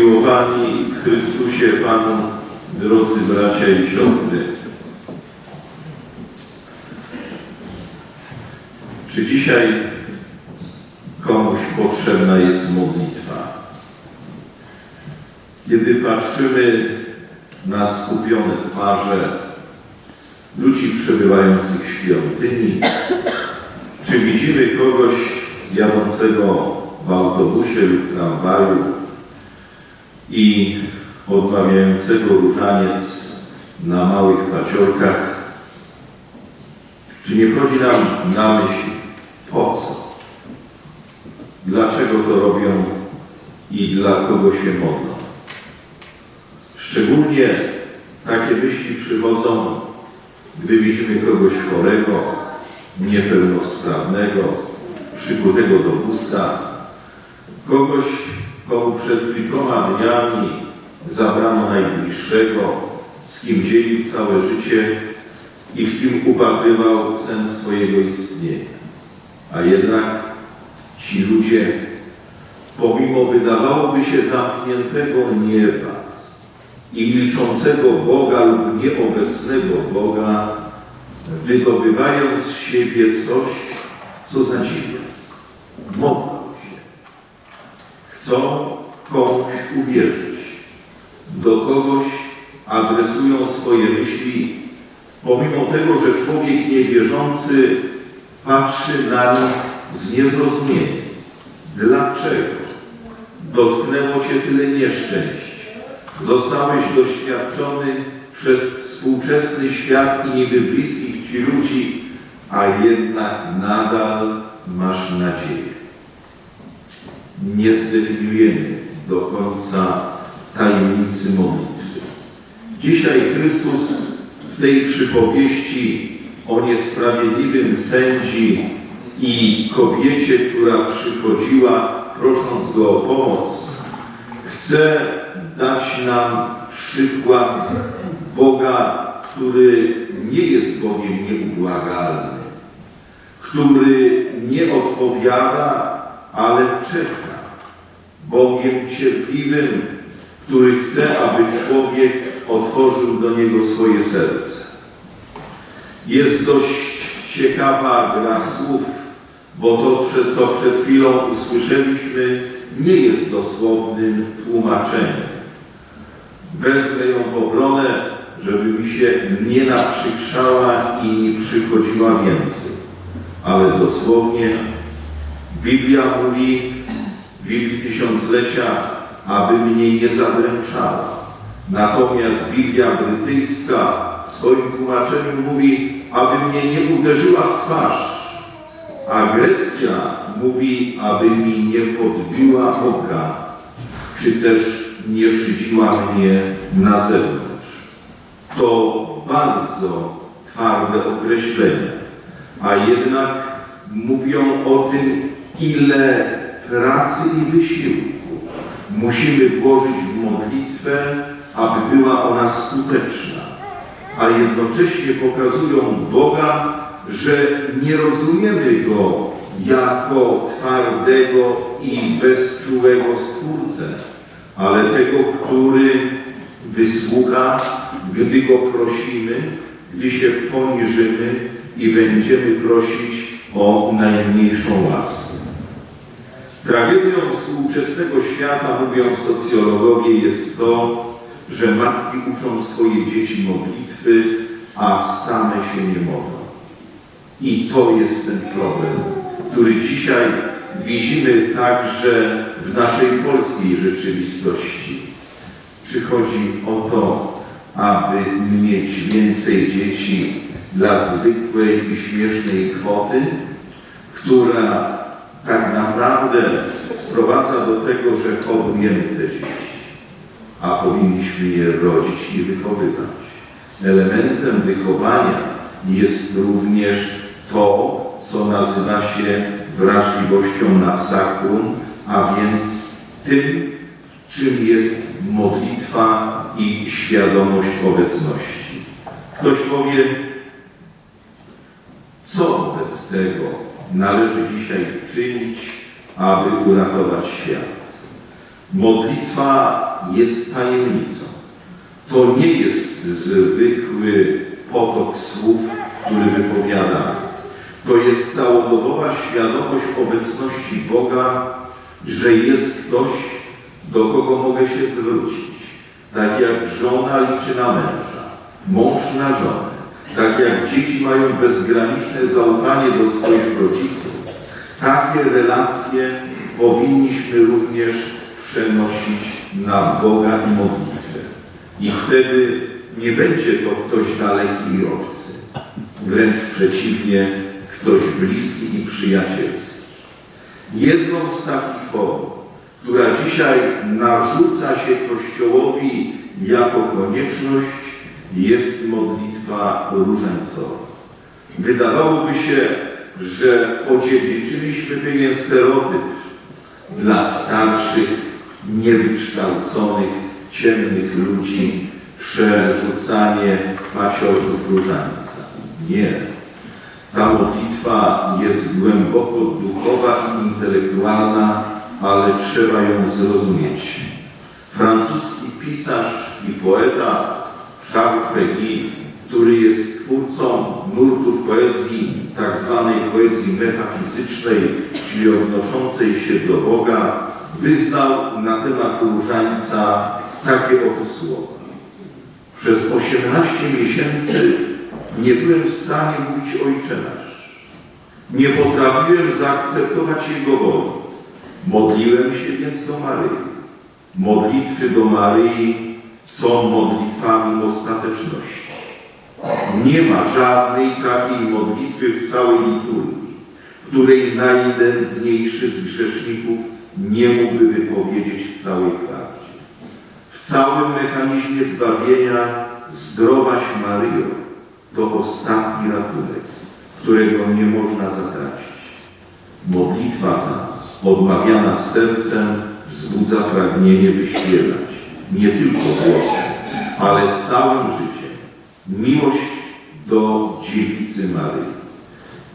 Umiłowani w Chrystusie Panu, drodzy bracia i siostry. Czy dzisiaj komuś potrzebna jest modlitwa? Kiedy patrzymy na skupione twarze ludzi przebywających w świątyni, czy widzimy kogoś jadącego w autobusie lub tramwaju i odmawiającego różaniec na małych paciorkach, czy nie wchodzi nam na myśl po co? Dlaczego to robią i dla kogo się modlą? Szczególnie takie myśli przychodzą, gdy widzimy kogoś chorego, niepełnosprawnego, przykutego do wózka, kogoś, komu przed kilkoma dniami zabrano najbliższego, z kim dzielił całe życie i w kim upatrywał sens swojego istnienia. A jednak ci ludzie, pomimo wydawałoby się zamkniętego nieba i milczącego Boga lub nieobecnego Boga, wydobywają z siebie coś, co zadziwia. Modlą się. Chcą komuś uwierzyć. Do kogoś adresują swoje myśli, pomimo tego, że człowiek niewierzący patrzy na nich z niezrozumieniem. Dlaczego? Dotknęło Cię tyle nieszczęść. Zostałeś doświadczony przez współczesny świat i niby bliskich Ci ludzi, a jednak nadal masz nadzieję. Nie zdefiniujemy do końca tajemnicy modlitwy. Dzisiaj Chrystus w tej przypowieści o niesprawiedliwym sędzi i kobiecie, która przychodziła prosząc Go o pomoc, chce dać nam przykład Boga, który nie jest Bogiem nieubłagalnym, który nie odpowiada, ale czeka. Bogiem cierpliwym, który chce, aby człowiek otworzył do Niego swoje serce. Jest dość ciekawa gra słów, bo to, co przed chwilą usłyszeliśmy, nie jest dosłownym tłumaczeniem. Wezmę ją w obronę, żeby mi się nie naprzykrzała i nie przychodziła więcej. Ale dosłownie Biblia mówi Biblii Tysiąclecia, aby mnie nie zadręczała. Natomiast Biblia brytyjska w swoim tłumaczeniu mówi, aby mnie nie uderzyła w twarz. A Grecja mówi, aby mi nie podbiła oka, czy też nie szydziła mnie na zewnątrz. To bardzo twarde określenia, a jednak mówią o tym, ile pracy i wysiłku musimy włożyć w modlitwę, aby była ona skuteczna, a jednocześnie pokazują Boga, że nie rozumiemy Go jako twardego i bezczułego Stwórcę, ale tego, który wysłucha, gdy Go prosimy, gdy się poniżymy i będziemy prosić o najmniejszą łaskę. Tragedią współczesnego świata, mówią socjologowie, jest to, że matki uczą swoje dzieci modlitwy, a same się nie modlą. I to jest ten problem, który dzisiaj widzimy także w naszej polskiej rzeczywistości. Przychodzi o to, aby mieć więcej dzieci dla zwykłej i śmiesznej kwoty, która naprawdę sprowadza do tego, że hodujemy te dzieci, a powinniśmy je rodzić i wychowywać. Elementem wychowania jest również to, co nazywa się wrażliwością na sakrum, a więc tym, czym jest modlitwa i świadomość obecności. Ktoś powie, co wobec tego należy dzisiaj czynić, aby uratować świat? Modlitwa jest tajemnicą. To nie jest zwykły potok słów, który wypowiadamy. To jest całodobowa świadomość obecności Boga, że jest ktoś, do kogo mogę się zwrócić. Tak jak żona liczy na męża, mąż na żonę. Tak jak dzieci mają bezgraniczne zaufanie do swoich rodziców. Takie relacje powinniśmy również przenosić na Boga i modlitwę. I wtedy nie będzie to ktoś daleki i obcy. Wręcz przeciwnie, ktoś bliski i przyjacielski. Jedną z takich form, która dzisiaj narzuca się Kościołowi jako konieczność, jest modlitwa różańcowa. Wydawałoby się, że odziedziczyliśmy pewien stereotyp dla starszych, niewykształconych, ciemnych ludzi przerzucanie paciorków różańca. Nie. Ta modlitwa jest głęboko duchowa i intelektualna, ale trzeba ją zrozumieć. Francuski pisarz i poeta Charles Péguy, który jest twórcą nurtów poezji, tak zwanej poezji metafizycznej, czyli odnoszącej się do Boga, wyznał na temat różańca takie oto słowa. Przez 18 miesięcy nie byłem w stanie mówić Ojcze Nasz. Nie potrafiłem zaakceptować Jego woli. Modliłem się więc do Maryi. Modlitwy do Maryi są modlitwami ostateczności. Nie ma żadnej takiej modlitwy w całej liturgii, której najnędzniejszy z grzeszników nie mógłby wypowiedzieć w całej prawdzie. W całym mechanizmie zbawienia zdrowaś Maryjo to ostatni ratunek, którego nie można zatracić. Modlitwa ta, odmawiana sercem, wzbudza pragnienie, by nie tylko głosem, ale całym życiem miłość do dziewicy Maryi.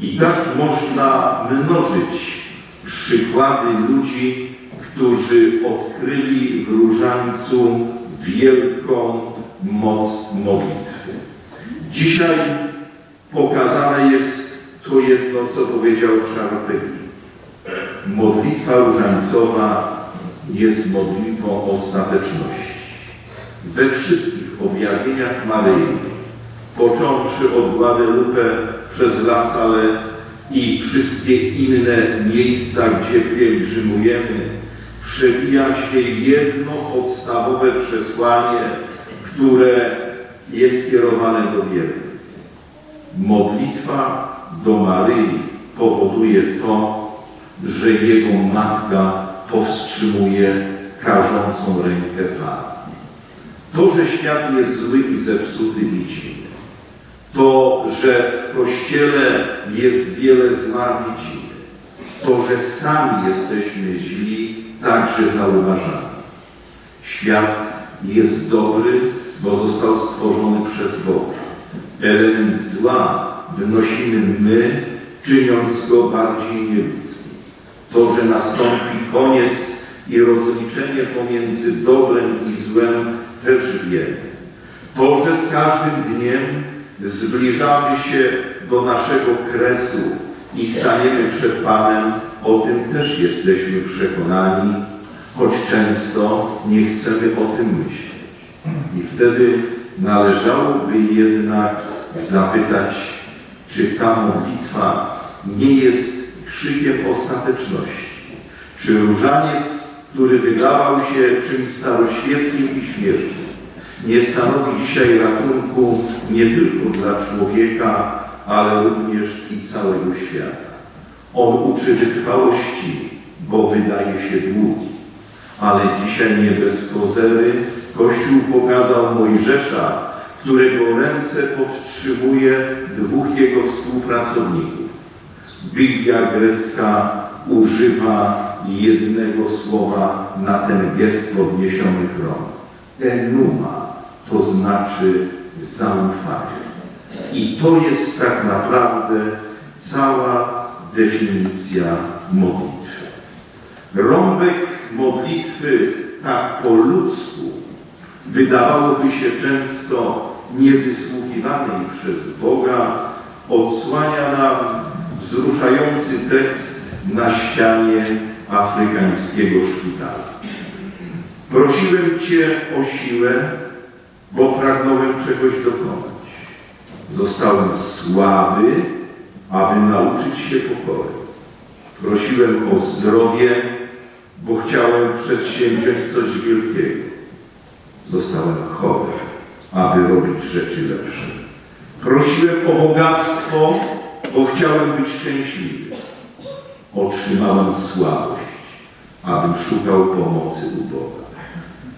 I tak można mnożyć przykłady ludzi, którzy odkryli w różańcu wielką moc modlitwy. Dzisiaj pokazane jest to jedno, co powiedział Péguy. Modlitwa różańcowa jest modlitwą ostateczności. We wszystkich objawieniach Maryi, począwszy od Guadalupe przez La Salette i wszystkie inne miejsca, gdzie pielgrzymujemy, przewija się jedno podstawowe przesłanie, które jest skierowane do wiernych. Modlitwa do Maryi powoduje to, że Jego Matka powstrzymuje karzącą rękę Pana. To, że świat jest zły i zepsuty widzimy. To, że w Kościele jest wiele widzimy. To, że sami jesteśmy źli, także zauważamy. Świat jest dobry, bo został stworzony przez Boga. Element zła wnosimy my, czyniąc go bardziej nieludzkim. To, że nastąpi koniec i rozliczenie pomiędzy dobrem i złem, też wiemy. To, że z każdym dniem zbliżamy się do naszego kresu i staniemy przed Panem, o tym też jesteśmy przekonani, choć często nie chcemy o tym myśleć. I wtedy należałoby jednak zapytać, czy ta modlitwa nie jest krzykiem ostateczności. Czy różaniec, który wydawał się czymś staroświeckim i śmiesznym, nie stanowi dzisiaj ratunku nie tylko dla człowieka, ale również i całego świata. On uczy wytrwałości, bo wydaje się długi. Ale dzisiaj nie bez kozery Kościół pokazał Mojżesza, którego ręce podtrzymuje dwóch jego współpracowników. Biblia grecka używa jednego słowa na ten gest podniesionych rąk. Enuma, to znaczy zaufanie. I to jest tak naprawdę cała definicja modlitwy. Rąbek modlitwy tak po ludzku, wydawałoby się często niewysłuchiwanej przez Boga, odsłania nam wzruszający tekst na ścianie afrykańskiego szpitala. Prosiłem Cię o siłę, bo pragnąłem czegoś dokonać. Zostałem słaby, aby nauczyć się pokory. Prosiłem o zdrowie, bo chciałem przedsięwziąć coś wielkiego. Zostałem chory, aby robić rzeczy lepsze. Prosiłem o bogactwo, bo chciałem być szczęśliwy. Otrzymałem słabość, abym szukał pomocy u Boga.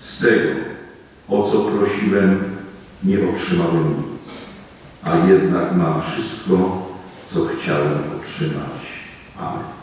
Z tego, o co prosiłem, nie otrzymałem nic, a jednak mam wszystko, co chciałem otrzymać. Amen.